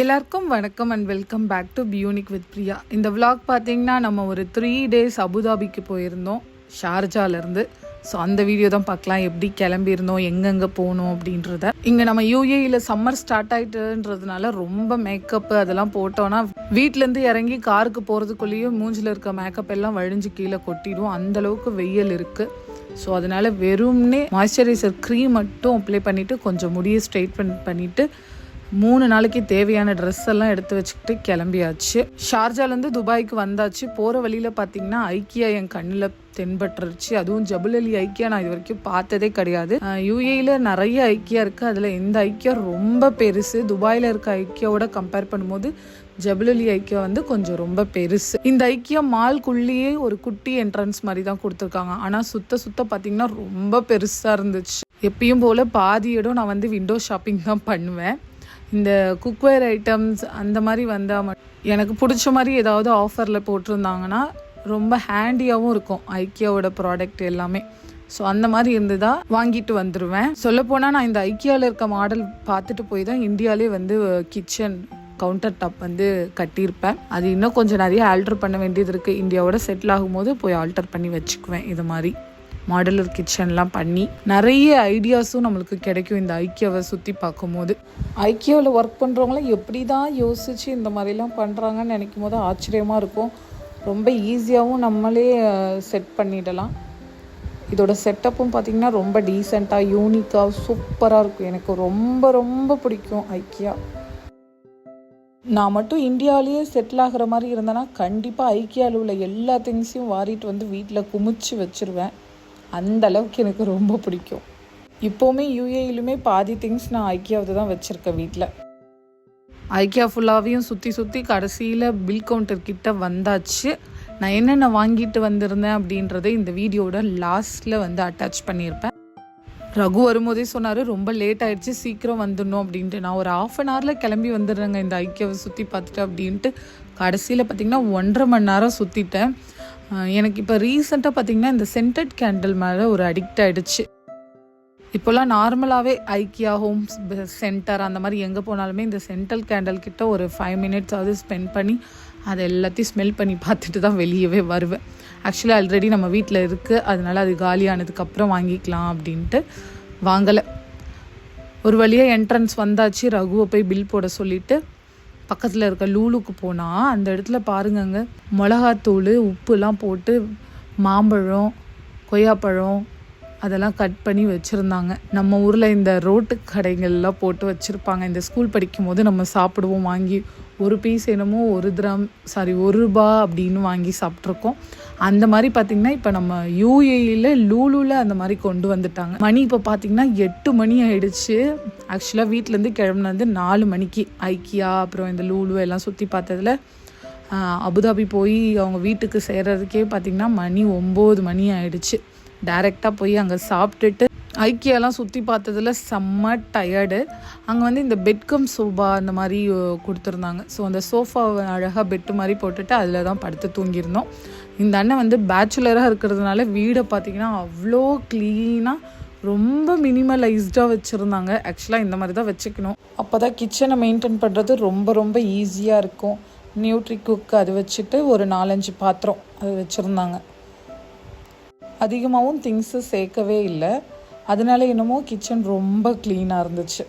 எல்லாருக்கும் வணக்கம் and welcome back to பியூனிக் வித் பிரியா இந்த விலாக் பார்த்தீங்கன்னா நம்ம ஒரு த்ரீ டேஸ் அபுதாபிக்கு போயிருந்தோம் ஷார்ஜாலேருந்து. ஸோ அந்த வீடியோ தான் பார்க்கலாம் எப்படி கிளம்பியிருந்தோம் எங்கெங்கே போகணும் அப்படின்றத. இங்கே நம்ம யூஏயில் சம்மர் ஸ்டார்ட் ஆகிட்டுன்றதுனால ரொம்ப மேக்கப்பு அதெல்லாம் போட்டோன்னா வீட்டிலேருந்து இறங்கி காருக்கு போகிறதுக்குள்ளேயும் மூஞ்சில் இருக்க மேக்கப் எல்லாம் வழிஞ்சு கீழே கொட்டிடும். அந்த அளவுக்கு வெயில் இருக்குது ஸோ அதனால் வெறும்னே மாய்ஸ்சரைசர் க்ரீம் மட்டும் அப்ளை பண்ணிவிட்டு கொஞ்சம் முடியை ஸ்ட்ரைட்மெண்ட் பண்ணிவிட்டு மூணு நாளைக்கு தேவையான ட்ரெஸ் எல்லாம் எடுத்து வச்சுக்கிட்டு கிளம்பியாச்சு. ஷார்ஜாலேருந்து துபாய்க்கு வந்தாச்சு. போகிற வழியில் பார்த்தீங்கன்னா ஐக்கியா என் கண்ணில் தென்பட்டுருச்சு. அதுவும் ஜபுலலி ஐக்கியா நான் இது வரைக்கும் பார்த்ததே கிடையாது. யூஏயில் நிறைய ஐக்கியா இருக்குது அதில் இந்த ஐக்கியா ரொம்ப பெருசு. துபாயில் இருக்க ஐக்கியாவோட கம்பேர் பண்ணும்போது ஜபுலலி ஐக்கியா வந்து கொஞ்சம் ரொம்ப பெருசு. இந்த ஐக்கியா மால்குள்ளேயே ஒரு குட்டி என்ட்ரன்ஸ் மாதிரி தான் கொடுத்துருக்காங்க. ஆனால் சுத்த சுத்த பார்த்தீங்கன்னா ரொம்ப பெருசாக இருந்துச்சு. எப்பயும் போல் பாதி இடம் நான் வந்து விண்டோ ஷாப்பிங் தான் பண்ணுவேன். இந்த குக்வேர் ஐட்டம்ஸ் அந்த மாதிரி வந்தால் எனக்கு பிடிச்ச மாதிரி ஏதாவது ஆஃபரில் போட்டிருந்தாங்கன்னா ரொம்ப ஹேண்டியாகவும் இருக்கும். ஐக்கியாவோட ப்ராடக்ட் எல்லாமே. ஸோ அந்த மாதிரி இருந்ததா வாங்கிட்டு வந்துடுவேன் சொல்லப்போனால் நான் இந்த ஐக்கியாவில் இருக்க மாடல் பார்த்துட்டு போய் தான் இந்தியாவிலே வந்து கிச்சன் கவுண்டர் டாப் வந்து கட்டியிருப்பேன். அது இன்னும் கொஞ்சம் நிறைய ஆல்டர் பண்ண வேண்டியது இருக்குது இந்தியாவோட செட்டில் ஆகும்போது போய் ஆல்டர் பண்ணி வச்சுக்குவேன் இது மாதிரி. மாடலர் கிச்சன்லாம் பண்ணி நிறைய ஐடியாஸும் நம்மளுக்கு கிடைக்கும் இந்த ஐக்கியாவை சுற்றி பார்க்கும்போது. ஐக்கியாவில் ஒர்க் பண்ணுறவங்களாம் எப்படி தான் யோசித்து இந்த மாதிரிலாம் பண்ணுறாங்கன்னு நினைக்கும் போது ஆச்சரியமாக இருக்கும். ரொம்ப ஈஸியாகவும் நம்மளே செட் பண்ணிடலாம். இதோட செட்டப்பும் பார்த்திங்கன்னா ரொம்ப டீசெண்டாக யூனிக்காக சூப்பராக இருக்கும். எனக்கு ரொம்ப ரொம்ப பிடிக்கும் ஐக்கியா நான் மட்டும் இந்தியாவிலேயே செட்டில் ஆகிற மாதிரி இருந்தேன்னா கண்டிப்பாக ஐக்கியாவில் உள்ள எல்லா திங்ஸையும் வாரிட்டு வந்து வீட்டில் குமிச்சு வச்சுருவேன். அந்த அளவுக்கு எனக்கு ரொம்ப பிடிக்கும். இப்போவுமே யூஏயிலுமே பாதி திங்ஸ் நான் ஐக்கியாவது தான் வச்சுருக்கேன் வீட்டில் ஐக்கியா ஃபுல்லாகவையும் சுற்றி சுற்றி கடைசியில் பில் கவுண்டர் கிட்ட வந்தாச்சு. நான் என்னென்ன வாங்கிட்டு வந்திருந்தேன் அப்படின்றத இந்த வீடியோட லாஸ்ட்டில் வந்து அட்டாச் பண்ணியிருப்பேன். ரகு வரும்போதே சொன்னார் ரொம்ப லேட் ஆயிடுச்சு சீக்கிரம் வந்துடணும் அப்படின்ட்டு. நான் ஒரு ஆஃப் அன் ஹவரில் கிளம்பி வந்துடுறேங்க இந்த ஐக்கியாவை சுற்றி பார்த்துட்டு அப்படின்ட்டு. கடைசியில் பார்த்திங்கன்னா ஒன்றரை மணி நேரம் சுற்றிட்டேன் எனக்கு இப்போ ரீசெண்டாக பார்த்திங்கன்னா இந்த சென்டட் கேண்டில் மேலே ஒரு அடிக்ட் ஆகிடுச்சு இப்போல்லாம் நார்மலாகவே ஐக்கியா ஹோம்ஸ் சென்டர் அந்த மாதிரி எங்கே போனாலுமே இந்த சென்ட்ரல் கேண்டல் கிட்ட ஒரு ஃபைவ் மினிட்ஸ் ஆகுது ஸ்பெண்ட் பண்ணி அதை எல்லாத்தையும் ஸ்மெல் பண்ணி பார்த்துட்டு தான் வெளியவே வருவேன். ஆக்சுவலி ஆல்ரெடி நம்ம வீட்டில் இருக்குது அதனால அது காலியானதுக்கப்புறம் வாங்கிக்கலாம் அப்படின்ட்டு வாங்கலை. ஒரு வழியாக என்ட்ரன்ஸ் வந்தாச்சு. ரகுவை போய் பில் போட சொல்லிவிட்டு பக்கத்தில் இருக்க லூலுக்கு போனால் அந்த இடத்துல பாருங்கங்க மிளகாத்தூள் உப்புலாம் போட்டு மாம்பழம் கொய்யாப்பழம் அதெல்லாம் கட் பண்ணி வச்சுருந்தாங்க. நம்ம ஊரில் இந்த ரோட்டு கடைகள்லாம் போட்டு வச்சுருப்பாங்க. இந்த ஸ்கூல் படிக்கும் போது நம்ம சாப்பிடுவோம். வாங்கி ஒரு பீஸ் என்னமோ ஒரு கிராம் சாரி ஒரு ரூபா அப்படின்னு வாங்கி சாப்பிட்ருக்கோம் அந்த மாதிரி பார்த்திங்கன்னா இப்போ நம்ம யூஏயில் லூலூவில் அந்த மாதிரி கொண்டு வந்துட்டாங்க. மணி இப்போ பார்த்திங்கன்னா எட்டு மணி ஆயிடுச்சு. ஆக்சுவலாக வீட்டிலேருந்து கிளம்புனது நாலு மணிக்கு. ஐக்கியா அப்புறம் இந்த லூலு எல்லாம் சுற்றி பார்த்ததுல அபுதாபி போய் அவங்க வீட்டுக்கு சேர்றதுக்கே பார்த்திங்கன்னா மணி ஒம்பது மணி ஆயிடுச்சு. டைரெக்டாக போய் அங்கே சாப்பிட்டுட்டு ஐக்கியாலாம் சுற்றி பார்த்ததுல செம்ம டயர்டு அங்கே வந்து இந்த பெட்கம் சோபா அந்த மாதிரி கொடுத்துருந்தாங்க. ஸோ அந்த சோஃபாவை அழகாக பெட்டு மாதிரி போட்டுட்டு அதில் தான் படுத்து தூங்கியிருந்தோம். இந்த அண்ணன் வந்து பேச்சுலராக இருக்கிறதுனால வீடை பார்த்தீங்கன்னா அவ்வளோ க்ளீனாக ரொம்ப மினிமலைஸ்டாக வச்சுருந்தாங்க. ஆக்சுவலாக இந்த மாதிரி தான் வச்சுக்கணும். அப்போ தான் கிச்சனை மெயின்டைன் பண்ணுறது ரொம்ப ரொம்ப ஈஸியாக இருக்கும். நியூட்ரி குக் அது வச்சுட்டு ஒரு நாலஞ்சு பாத்திரம் அது வச்சுருந்தாங்க. அதிகமாகவும் திங்ஸு சேர்க்கவே இல்லை. அதனால என்னமோ கிச்சன் ரொம்ப க்ளீனாக இருந்துச்சு.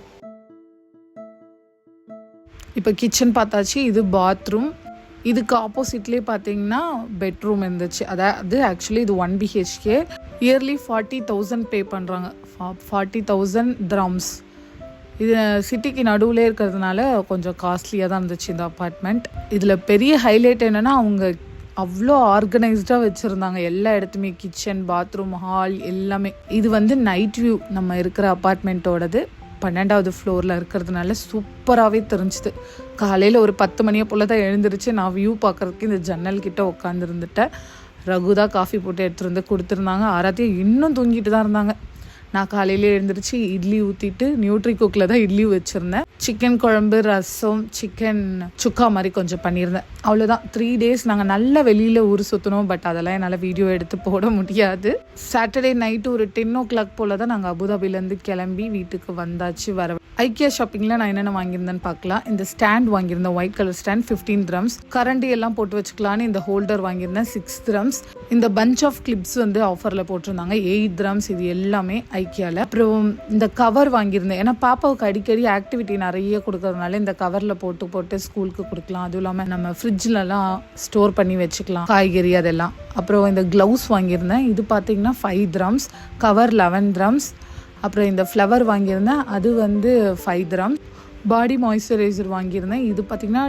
இப்போ கிச்சன் பார்த்தாச்சு இது பாத்ரூம் இதுக்கு ஆப்போசிட்லேயே பார்த்தீங்கன்னா பெட்ரூம் இருந்துச்சு. அதாவது ஆக்சுவலி இது one BHK yearly forty thousand pay பண்ணுறாங்க ஃபார்ட்டி தௌசண்ட் த்ரம்ஸ் இது சிட்டிக்கு நடுவில் இருக்கிறதுனால கொஞ்சம் காஸ்ட்லியாக தான் இருந்துச்சு இந்த அப்பார்ட்மெண்ட் இதில் பெரிய ஹைலைட் என்னென்னா அவங்க அவ்வளோ ஆர்கனைஸ்டாக வச்சுருந்தாங்க. எல்லா இடத்துமே கிச்சன் பாத்ரூம் ஹால் எல்லாமே. இது வந்து நைட் வியூ நம்ம இருக்கிற அப்பார்ட்மெண்ட்டோடது பன்னெண்டாவது ஃப்ளோரில் இருக்கிறதுனால சூப்பராகவே தெரிஞ்சுது. காலையில் ஒரு பத்து மணியை போல் தான் எழுந்திருச்சு. நான் வியூ பார்க்குறதுக்கு இந்த ஜன்னல் கிட்ட உட்காந்துருந்துட்டேன் ரகுதா காஃபி போட்டு எடுத்துகிட்டு வந்து கொடுத்துருந்தாங்க. ஆராத்தியும் இன்னும் தூங்கிட்டு தான் இருந்தாங்க. நான் காலையில் எழுந்திரிச்சு இட்லி ஊற்றிட்டு நியூட்ரி குக்கில் தான் இட்லி வச்சுருந்தேன். சிக்கன் குழம்பு ரசம் சிக்கன் சுக்கா மாதிரி கொஞ்சம் பண்ணியிருந்தேன். அவ்வளோதான் த்ரீ டேஸ் நாங்கள் நல்லா வெளியில் ஊர் சுற்றினோம் பட் அதெல்லாம் என்னால் வீடியோ எடுத்து போட முடியாது. சாட்டர்டே நைட்டு ஒரு டென் ஓ கிளாக் போல் தான் நாங்கள் அபுதாபிலேருந்து கிளம்பி வீட்டுக்கு வந்தாச்சு வர ஐக்கியா ஷாப்பிங்கில் நான் என்னென்ன வாங்கியிருந்தேன்னு பார்க்கலாம். இந்த ஸ்டாண்ட் வாங்கியிருந்தேன் white colour stand fifteen drums கரண்டி எல்லாம் போட்டு வச்சுக்கலான்னு இந்த ஹோல்டர் வாங்கியிருந்தேன் சிக்ஸ் ட்ரம்ஸ் இந்த பஞ்ச் ஆஃப் கிளிப்ஸ் வந்து ஆஃபரில் போட்டிருந்தாங்க எயிட் ட்ரம்ஸ் இது எல்லாமே ஐக்கியாவில் அப்புறம் இந்த கவர் வாங்கியிருந்தேன். ஏன்னா பாப்பாவுக்கு அடிக்கடி ஆக்டிவிட்டி நிறைய கொடுக்கறதுனால இந்த கவரில் போட்டு போட்டு ஸ்கூலுக்கு கொடுக்கலாம். அதுவும் இல்லாமல் நம்ம ஃப்ரிட்ஜ்லலாம் ஸ்டோர் பண்ணி வச்சுக்கலாம். காய்கறி அதெல்லாம். அப்புறம் இந்த க்ளவுஸ் வாங்கியிருந்தேன். இது பார்த்தீங்கன்னா five drums cover eleven drums அப்புறம் இந்த ஃப்ளவர் வாங்கியிருந்தேன். அது வந்து ஃபைவ் ட்ரம்ஸ் பாடி மாய்ஸ்சரைசர் வாங்கியிருந்தேன். இது பார்த்திங்கன்னா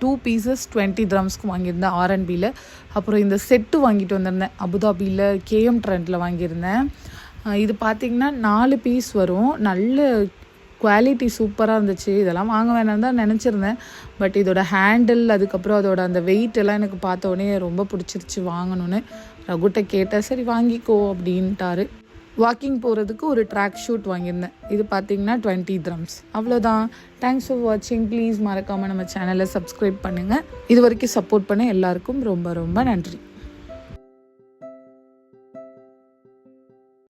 டூ பீசஸ் டுவெண்ட்டி ட்ரம்ஸ்க்கு வாங்கியிருந்தேன் ஆர்என்பியில் அப்புறம் இந்த செட்டு வாங்கிட்டு வந்திருந்தேன். அபுதாபியில் கேஎம் ட்ரெண்டில் வாங்கியிருந்தேன். இது பார்த்திங்கன்னா நாலு பீஸ் வரும். நல்ல குவாலிட்டி சூப்பராக இருந்துச்சு. இதெல்லாம் வாங்க வேணாம் தான் நினச்சிருந்தேன். பட் இதோட ஹேண்டில் அதுக்கப்புறம் அதோட அந்த வெயிட் எல்லாம் எனக்கு பார்த்த உடனே ரொம்ப பிடிச்சிருச்சு வாங்கணும்னு. ரகுட்ட கேட்டேன் சரி வாங்கிக்கோ அப்படின்ட்டாரு. வாக்கிங் போகிறதுக்கு ஒரு ட்ராக் ஷூட் வாங்கியிருந்தேன். இது பார்த்தீங்கன்னா டுவெண்ட்டி த்ரம்ஸ் அவ்வளோதான். தேங்க்ஸ் ஃபார் வாட்சிங் ப்ளீஸ் மறக்காமல் நம்ம சேனலை சப்ஸ்கிரைப் பண்ணுங்கள் இது வரைக்கும் சப்போர்ட் பண்ண எல்லாருக்கும் ரொம்ப ரொம்ப நன்றி.